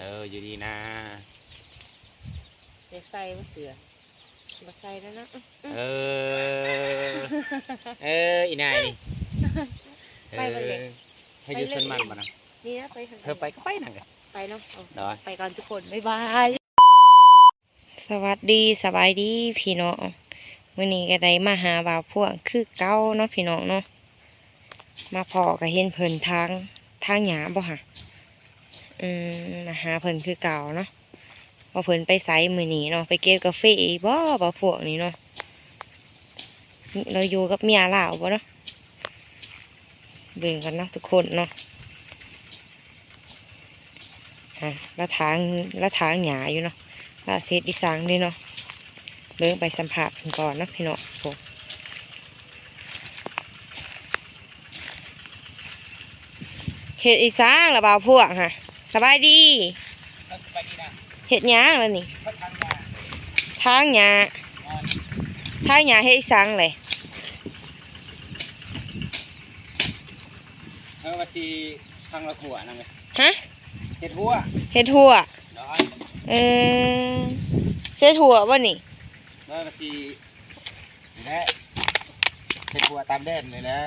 เอออยู่ดีนะ จะใส่มาเสือมาใส่แล้วนะเออ เอออีนายนี่ไปบ่เลยออให้อยู่ชนมันบ่นะนี่นะไปข้างในเธอไปก็ไปนั่นแหละไปเนาะเอาเนาะไปก่อนทุกคนบ๊ายบายสวัสดีสบายดีพี่น้องมื้อนี้ก็ได้มาหาบ่าวพวกคือเก่าเนาะพี่น้องเนาะมาพอก็เห็นเพิ่นทางทางหยาบ่ค่ะ อืมมาหาเพิ่นคือเก่าเนาะว่าเพิ่นไปไสมื้อนี้เนาะไปเก็บกาแฟอีบ่บ่พวกนี้เนาะเราอยู่กับเมียลาวบ่เนาะเบิ่งกันเนาะทุกคนเนาะฮะแล้วทางแล้วทางหยาอยู่เนาะล้วเซตอีสังด้วยเนาะเดินไปสัมผัสกันก่อนเนาะพี่เนาะโหเห็ดอีสังละบ่าวพวกฮะ สบายดีสบายดีนะเห็ดหยางแล้วนี่เขาทางมาทางหยาทางหยาเห็ดอีสังเลยเออว่าสิทางละหัวนั่นไงฮะเฮ็ดหัวเห็ดหัวเนาะเออเช็ดหัวบ่นี่เนาะว่าสินี่แหละเฮ็ดหัวตามแดนเลยแหละ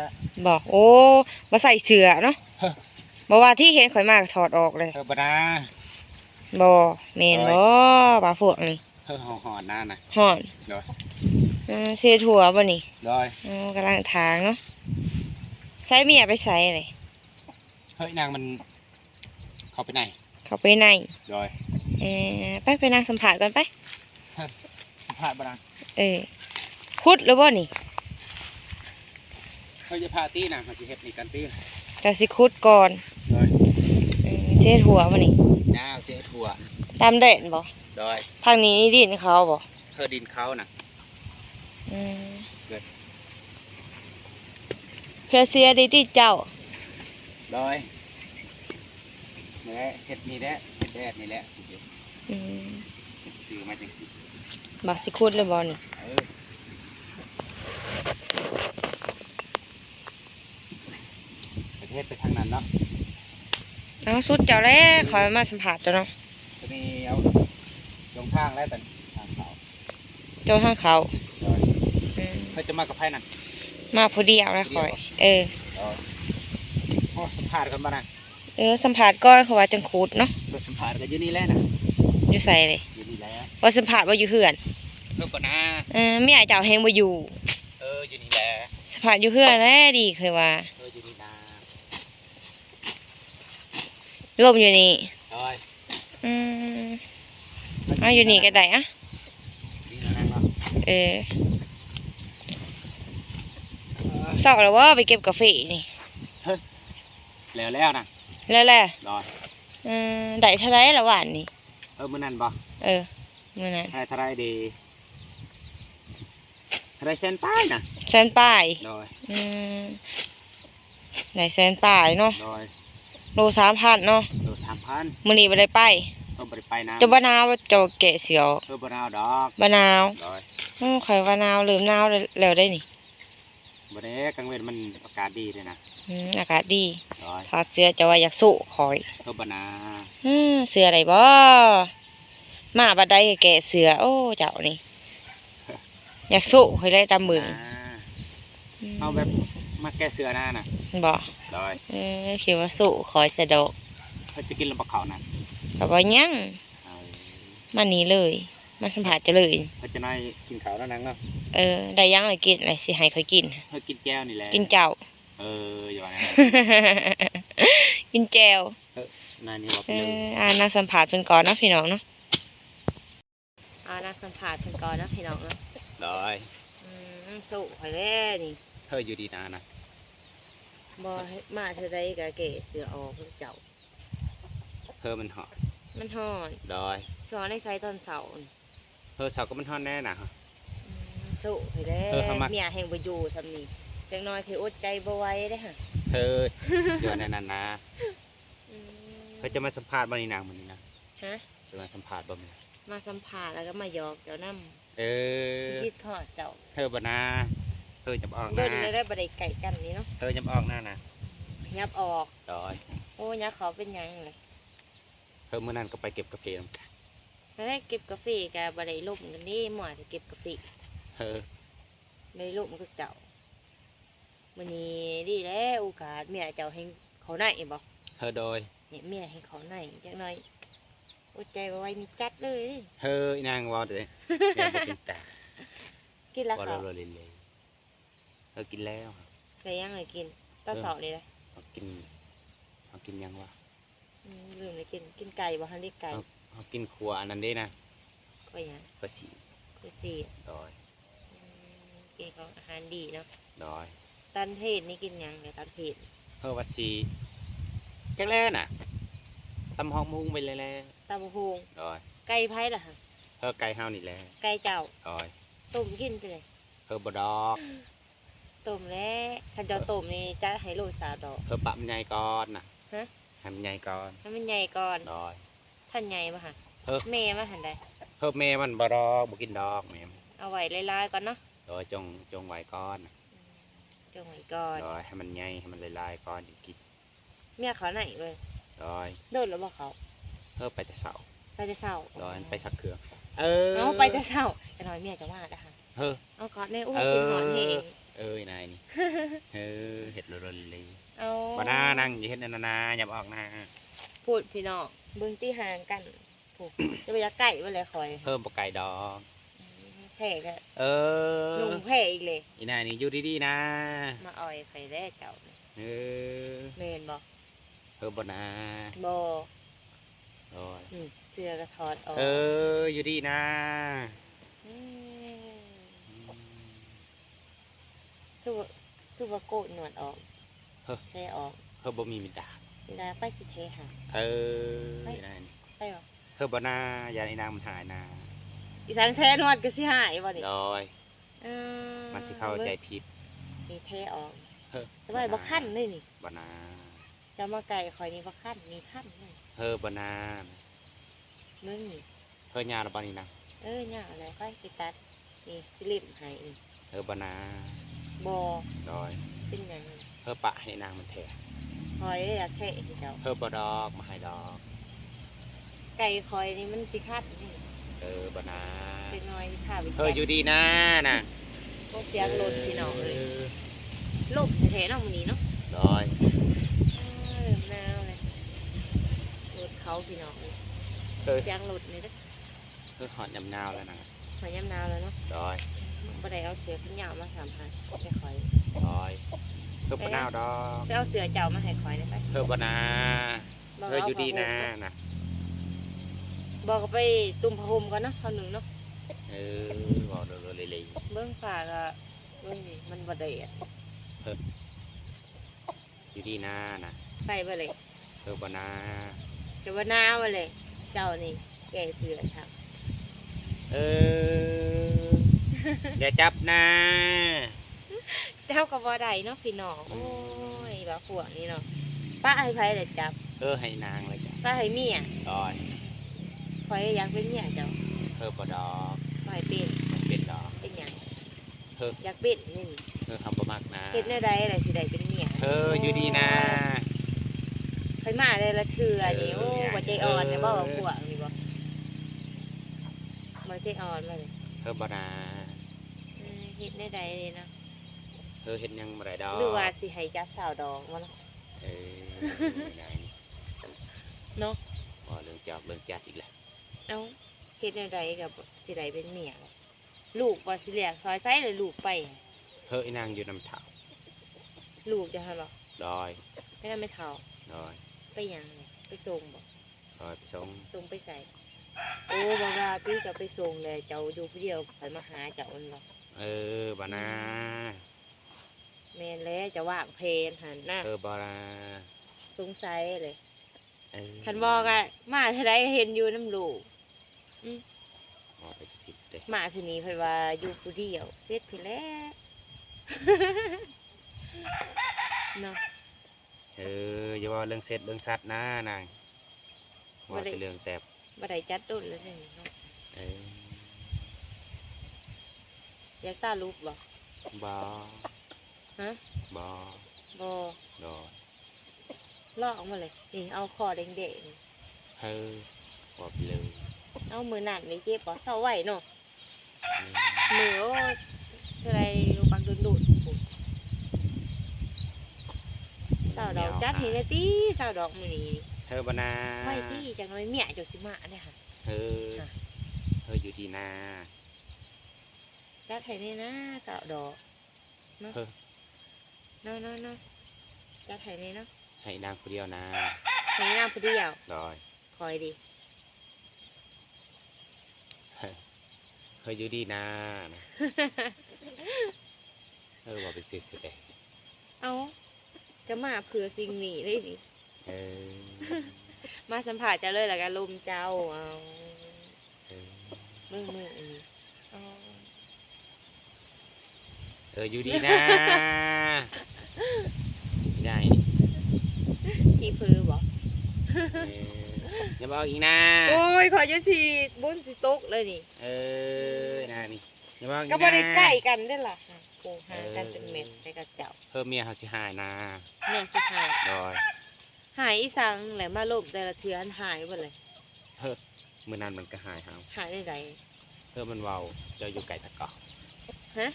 บอกโอ้มาใส่เสื้อเนาะเฮ้อ บอกว่าที่เห็นข่อยมากถอดออกเลยเธอบ่นะบอเมนบอปลาพวกนี่เธอหอนๆนั่นน่ะห่อนเนาะเออเสียถั่วบ่นี่โดยอ๋อกำลังทางเนาะใช้เมียไปใส่เลยเฮ้ยนางมัน เข้าไปไหน เขาไปในโดยเออไปไปนั่งสัมผัสกันไปสัมภาษณ์บ่นางเออคุดหรือบ่นี่เฮ้ยจะพาตีนะเขาสิเฮ็ดนี่กันตีกะสิคุดก่อนโดยเออเสียถั่วบ่นี่น้าวเสียถั่วตามเด่นบ่โดยทางนี้ดินเขาบ่เธอดินเขาน่ะอืมเกิดเพื่อเสียดีที่เจ้าโดยนี่แหละเฮ็ดนี่แหละเฮ็ดแดดนี่แหละสิเดี๋ยวอืมเฮ็ดซื้อมาจังสิบักสิคุดหรือบ่นี่เออประเทศไปทางนั้นเนาะ เอาสุดเจ้าแล้วขอมาสัมผัสเจ้าเนาะจะมีเอาลงทางแล้วแต่ทางเขาเจ้าทางเขาโดยอืมเขาจะมากับไผนั่นมาผู้เดียวนะคอย เออโดยโอ้สัมภาษณ์กันมานะเออสัมผัสก่อนเขาว่าจังคูดเนาะตัวสัมภาษณ์กันอยู่นี่แหละนะอยู่ใส่เลยอยู่นี่แหละว่าสัมผัสว่าอยู่เฮือนเพิ่มก่อนนะเออไม่อยากเจ้าแหงบ่อยู่ เอออยู่นี่แหละสัมผัสอยู่เฮือนแน่ดีเคยว่า เอออยู่นี่นะ รวมอยู่นี่โดยอืมเอาอยู่นี่ก็ได้อะนี่นะเนาะเออเศร้าแล้วว่าไปเก็บกาแฟนี่แล้วแล้วนะแล้วแหละโดยเออได้เท่าไรละหวานนี่เออมื้อนั้นบ่เออมื่อนั้นให้เท่าไรดีเท่าไรเส้นป้ายนะแสนป้ายโดยอืมได้แสนป้ายเนาะ โดยโลสามพันเนาะโลสามพันมื้อนี้บ่ได้ไปเออบริไปนะจะบะนาวว่าจะแกะเสียวเออบราวดอกบะนาวโดยโอ้ข่อยว่านาวลืมนาวแล้วได้นี่บริกลางเว้นมันอากาศดีเลยนะอืมอากาศดีโดยถอดเสื้อจะว่าอยากสู้ข่อยเออบนาอืมเสื้ออะไรบ่มาบัดใดก็แกะเสื้อโอ้เจ้านี่ อยากสู้ข่อยได้ตามบึงอ่ามเอาแบบมาแก้เสือหน้าน่ะบ่ โดยเออคิดว่าสู้ข่อยสะดอกเขาจะกินลำบากเขานั่นก็บ่ยังเอามานี่เลย มาสัมผัสจะเลยเขาจะน้อยกินข้าวแล้วนังเนาะเออได้ยังเลยกินอะไรสิให้ข่อยกินเขากินแก้วนี่แหละกินเจ้าเอออย่าว่านะกินแจวนายนี่บอกไปเอเลยออ่านักสัมผัสเพิ่นก่อนเนาะพี่น้องเนาะอ่านักสัมผัสเพิ่นก่อนเนาะพี่น้องเนาะโดยอืมสู้ข่อยแล้วนี่เธออยู่ดีนานะ บ่ให้มาเท่าใดก็เกะเสือออกเพิ่นเจ้า เธอมันหอดมันฮ้อนโดยสอนในไซตอนเสาร์นี่เธอสาวก็มันหอดแน่น่ะอืมสู้ข่อยแล้เออทำไมเมียแห่งบ่อยู่ซำนี้จังน้อยคืออดใจบ่ไหวเด้อฮะเธออยู่ในนั้นนะอืมเขาจะมาสัมภาษณ์บ้านี่นางมันนี่นะฮะ จะมาสัมภาษณ์บ้างมาสัมภาษณ์แล้วก็มาหยอกเจ้านำเออคิดทอดเจ้าเธอบนาเธอจะออกหเดิน้านเลยได้บ่ได้ไก่กันนี่เนาะเธอจะออกหน้านะยับออกโดยโอ้ยักเขาเป็นหยังเลยเพิ่มเมื่อนั้นก็ไปเก็บกาแฟนำกันแล้วได้เก็บกาแฟกับบไดล่มกันนี่หมอจะเก็บกาแฟเออไม่ได้ล่มก็เจ้ามันนี้ดีแล้วโอกาสเมียเจ้าให้เขาไหนบอกเฮอโดยเนี่ยเมียให้เขาไหนจังหน่อยอดใจไว้มีจัดเลยดิเฮออีนางวอเด้แกบ่กินตา กินแล้ววอเขาโลเลยเลย เฮอกินแล้วครับแต่ยังเลยกินตาเสาเลยนะเอากินเอากินยังวะอืมลืมเลยกินกินไก่บ่ฮันได้ไก่เอาเอากินครัวอันนั้นได้นะก็ยังภาษีก็สี่ดอยอืมกินของอาหารดีเนาะดอยตันเพศนี่กินหยังเลยตันเพศเฮอวัดซีจักแล่น่ะตำหองมุงไปเลยแหล้วตาบะพงดอยไก่ไผ่ล่ะฮะเฮอไก่เฮานี่แหละไก่เจ้าดอย ต้มกินไปเลยเฮอบ่ดอก ต้มแล้วถ้าเจ้าต้มนี่จะให้โลสาวดอกเฮอปะมันใหญ่ก่อนน่ะฮะให้มันใหญ่ก่อนให้มันใหญ่ก่อนดอย ท่านใหญ่มาฮะเออ แม่มาหันได้เฮอแม่มันบ่ดอกบ่กินดอกแม่มเอาไว้ลายๆก่อนเนาะดอยจงจงไว้ก่อนน่ะอืมจงไว้ก่อนดอยให้มันใหญ่ให้มันลายๆก่อนถึงกินเมียเขาไหนเลยดอยโดนแล้วบอกเขาเฮอไปแต่เช้าไปจะเศร้าดอยไปสักเครื่อง เออเอาไปจะเศร้าแต่น้อยเมียจะว่าได้ค่ะเฮ้อเอาก่อนในอู้เอกินหอนอเอง เอ้ยนายนี่ เออเห็ดโรลเลยเอาบ่น่านั่งอยู่เฮ็ดนั่นน่ะนะอย่าออกนะพูดพี่น้องเบิ่งที่ห่างกันผูกจะไปยักไก่ไว้เลยคอยเพิ่มบ่ไก่ดอกอืมแผ่ก็เออลุงแผ่อีกเลยอีนายนี่อยู่ดีๆนะ มาอ่อยไข่แร่เจ้านี่เออเมนบอกเพิ่มบ่นะบอโอ้ยนี่เสื้อกระถอดออกเอออยู่ดีนะ ม คือว่าคือว่าโกดหนวดออกเฮ้อแท้ออกเพิ่มบ่มีมิดาเวลาไปสิเทหาเออไปอีนายนี่ไปหรอเพิ่มบ่นะอย่าอีนางมันหายนะอีสังแท้หนวดก็สิหายบ่นี่โดยเออมันสิเข้าใจผิด นี่เทออกเฮ้อ แต่ว่าบ่ขั้นเลยนี่บ่นะจะมาไก่คอยนี่บ่ขั้นนี่ขั้นเลยเพิ่มบ่นะมึงนี่เพิ่นยาละบ่นี่นะเอ้ยย่าอะไรค่อยสิตัดนี่สิริมให้นี่เพิ่มบ่นะ บ่โดยเป็นหยังนี่เพิ่มปะให้นางมันแท้คอยอยากเทให้เจ้าเพิ่มบ่ดอกมาให้ดอก ไก่คอยนี่มันสิคัดนี่เออบ่นะเป็นน้อยข้าไปเอออยู่ดีนะน่ะพวกเสียงรถพี่น้องเลยออลมแท้ๆเนาะมื้อนี้เนาะดอยเอ้ยหนาวเลยรถเขาพี่น้องเลยเออเสียงรถนี่เด้อเออหอดยำนาวแล้วนะ หอยยามหนาวแล้วเนาะดอยบ่ได้เอาเสือขึ้นยาวมาสามพันให้คอย ดอยเพิ่มบ่นาวดอกไปเอาเสือเจ้ามาให้คอยได้ไปเพิ่มบ่นาบอกเออเอาอยู่ดีนะผ้าห่มน่ะบอกเอาไปตุ่มผ้าห่มก่อนเนาะเขาหนึ่งเนาะเออบอกเร็วๆเลยเบื้องฝากอะเบื้องนี่มันบ่ได้อะๆอยู่ดีนะน่ะไปบ่เลยเพิ่มบ่นาจะว่าหนาวบ่เลย เจ้านี่แก่เสือครับ เอออย่าจับนะเจ้าก็บ่ได้เนาะพี่น้องโอ้ยว่าพวกนี้เนาะป้าให้ไผเลยจับเออให้นางเลยจ้ะป้าให้เมียดอยคอยอยากเป็นเมียเจ้าเพิ่มบ่ดอกคอยเป็นมันเป็นดอกเป็นหยังเพิ่มอยากเป็นนี่นี่เออทำบ่มากนะเฮ็ดแนวใดล่ะสิได้เป็นเมียเอออยู่ดีนะเคยมาได้ละเทื่อนี่เออโอ้อยากบ่ใจอ่อนเนี่ยบ่เออว่าพวก นี่บ่บ่ใจอ่อนมาเลยเพิ่มบ่นาเออเฮ็ดแนวใดเลยเนาะเออเห็นยังบ่ได้ดอกหรือว่าสิให้จับสาวดอกมาเนาะเออได้เนาะบ่เรื่องจับเรื่องจัดอีกแล้วเอ้าเฮ็ดแนวใดกับสิได้เป็นเมียบ่ลูกบ่สิเลี้ยงซอยไสเลยลูกไปเฮ้ยนางอยู่น้ำเถาลูกจะหั่นบ่ดอยไปนำไม่เฒ่าดอยไปหยังเนี่ยไปส่งบ่ดอยไปส่งส่งไปใส่ โอ้บ่ว่าพี่จะไปส่งเลยเจ้าอยู่ผู้เดียวไปมาหาเจ้าอันบ่เออบานาแม่นแล้วจะว่างเพลนหั่นน่ะเออบานาสงสัยเลยเออคันบอกอะมาเท่าไรเห็นอยู่น้ำลูกอืมบอกไปผิดเด้มาทีนี้เพิ่นว่าอยู่ผู้เดียวเฮ็ดพี่แหล้ว เนาะ เอออย่าว่าเรื่องเสร็จเรื่องสัตว์นะนางบ่ว่าได้ แต่เรื่องแต่ บ่ได้จัดต้นแล้วนี่เนาะเอออยากตาลูกบ่บอฮะบอบ่ดอยลอกมาเลยนี่เอาคอแดงๆนี่เฮ้อบอกไปเลยเอามือนั่นนี่เจ็บบ่เศร้าไหวเนาะอืมมือโอ้เท่าไรปักดุนดุดสาวดอกจัดให้ได้ติสาวดอกมื้อนี้ เธอบนาไว้ติจังน้อยเมียเจ้าสิมาเด้อค่ะ เธอ ค่ะ เธออยู่ดีนา จัดให้นี่นะสาวดอกเนาะเธอเนาะเนาะเนาะจัดให้นี่เนาะให้นางคนเดียวนะให้นางผู้เดียวดอยคอยดิเฮ้อเธออยู่ดีนานะเออว่าไปสิสุดเลยเอาจะมาเผื่อสิ่งนี้เลยดิ เออมาสัมผัสเจ้าเลยแล้วกันลมเจ้าเอาเออมือมืออันนี้เอาเธออยู่ดีนะใหญ่ที่พื้นบ่เอออย่าบอกอีกนะโอ้ยขอจะสีบุญสิตกเลยนี่ เออนานี่อย่าบอกอีกก็นะบ่ได้ใกล้กันได้อล่ะค่ะโอ้หากันเป็นเม็ดไปกับเจ้าเพิ่มเมียเขาสิหายนะแม่สิหาย ดอย หายอีสังแหละมาลบแต่ละเทืออันหายหมดเลยเฮ้อมื่อนั้นมันก็หายเฮาหายได้ไดเพิ่มมันเว้าเจ้าอยู่ไก่ตะกอกฮะ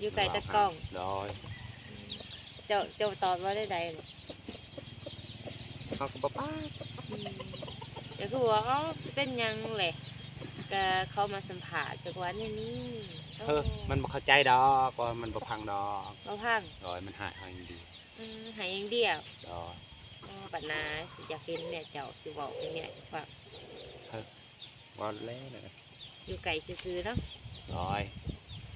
อยู่ไกลตะกล้องดอยเจ้าเจ้าตอบว่าได้ไดลูกเขาก็บอกป้าอืมเดี๋ยวคือว่าอ๋อเป็นหยังแหละก็เขามาสัมผัสจากวันนี้นี่เฮ้อมันบ่เข้าใจดอกว่ามันบ่พังดอกเราพังดอยมันหายเฮาอย่างดีอืมหายอย่างเดียวดอย อ๋อปัดนาสิอยากเห็นเนี่ยเจ้าสิบอกให้เนี่ยฟังว่าแล้วนะอยู่ไกลซื่อๆเนาะดอย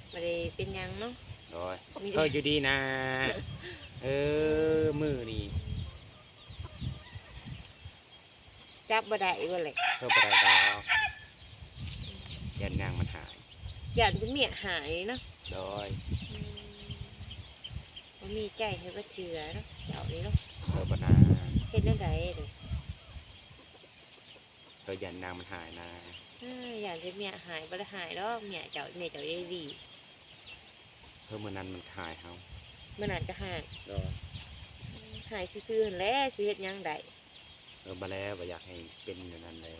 ไม่ได้เป็นหยังเนาะดอยมีเฮ้ยอยู่ดีนะเออมือนี่จับบ่ได้บ่เลยเพิ่มบ่ได้ดอกยันนางมันหายอยากจะเมียหายเนาะดอย อืมบ่มีใจให้บ่เถือเนาะเจ้านี่เนาะเพิ่มบ่นา เฮ็ดได้ไดเด้อเพิ่มยันนางมันหายนะเอ้ยอยากจะเมียหายบ่ได้หายดอกเมียเจ้าเมียเจ้าได้ดี เพิ่มมื้อนั้นมันหายเฮาเมื่อนั้นก็หายดอยอืมหายซื่อๆหั่นแหละสิเฮ็ดหยังได้เพิ่มบ่แล้วบ่อยากให้เป็นอย่างนั้นแล้ว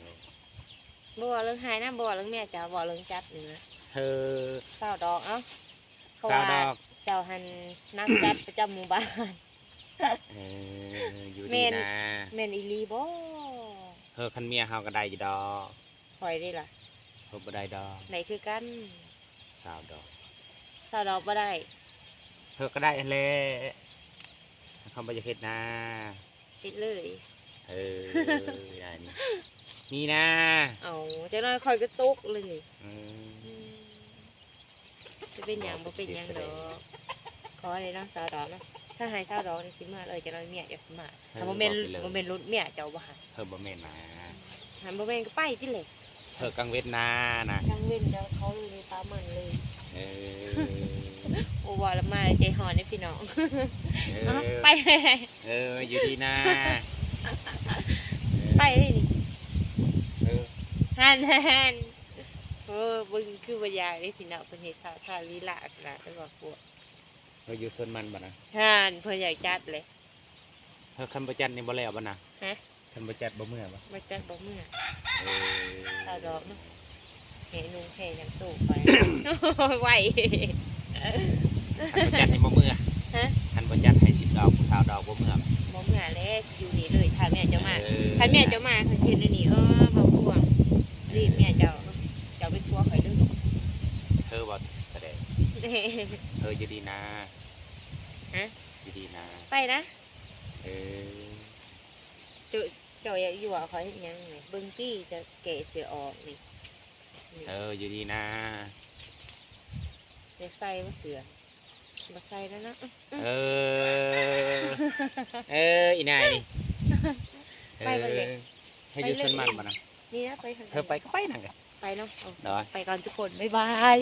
บ่ว่าเรื่องหายนะบ่ว่าเรื่องเมียเจ้าบ่ว่าเรื่องจับนี่นะเธอเศร้าดอกเอ้าเพราะสาวว่าดอกเจ้าหันนักจัดประจำหมู่บ้าน เออ อยู่แม่ดีนนะแม่นอีหลีบ่เธอคันเมียเฮาก็ได้อยู่ดอกข่อยได้ล่ะเพิ่มบ่ได้ดอกไหนคือกันสาวดอกสาวดอกบ่ได้เธอก็ได้อันแหละเขาบ่จะเฮ็ดนะติดเลย เอออย่างนี้นี่นะเอาจังน้อยข่อยก็ตกเลยเออ อืมจะเป็นหยังบ่เป็นหยังดอกขอให้น้องสาวดอกเนาะ ถ้าให้สาวดอกนี่สิมาเลยจังน้อยเมียจะสิมาถ้าบ่แม่นบ่แม่นรถเมียเจ้าบ่หันเธอบ่แม่นนะหันบ่แม่นก็ไปติเลยเธอกังเวทนานะกลางเว้นเดี๋ยวเขาเลยตามมันเลยเออโอ้ว่าแล้วมาใจหอนนี่พี่น้องเอเอาอไปเอออยู่ดีนะไปเลยนี่เออฮันฮันโอ้เบึงคือบ่อยากได้พี่น้องเพิ่นเฮ็ดท่าท่าลีลาขนาดนั้นว่าปวด เราอยู่ส่วนมันบ่นะฮันเพิ่นอยากจัดเลยเธอคันบ่จัดนี่บ่แล้วบ่นะฮะคันบ่จัดบ่เมื่อบ่มาจัดบ่เมื่อเออสาวดอกเนาะเห็นนุ่งแค่ยังสู้ไป ไหวคันบ่จัดนี่บ่เมื่อฮะ คันบ่จัดให้10ดอกผู้สาวดอกบ่เมื่อบ่เมื่อแล้วอยู่นี่เลยถ้าแม่จะมา เออถ้าแม่จะมาเขาเฮ็ดอันนี้เออบ่พ่วงรีบแม่เจ้าเจ้าเป็นผัวข่อยเด้อ เธอบ่แสดง เธออยู่ดีนะฮะอยู่ดีนะไปนะเออเจ้าเจ้าอยากอยู่อะข่อยเฮ็ดหยังนี่เบิ่งตี้จะแกะเสือออกนี่นี่เอออยู่ดีนะจะใส่บ่เสือบ่ใส่แล้วนะเออเอออีนายนี่ไปบ่เลยออให้อยู่ส่วนมันบ่นะนี่นะไปข้างในเธอไปก็ไปนั่นกันไปเนาะเอาเนาะไปก่อนทุกคนบ๊ายบาย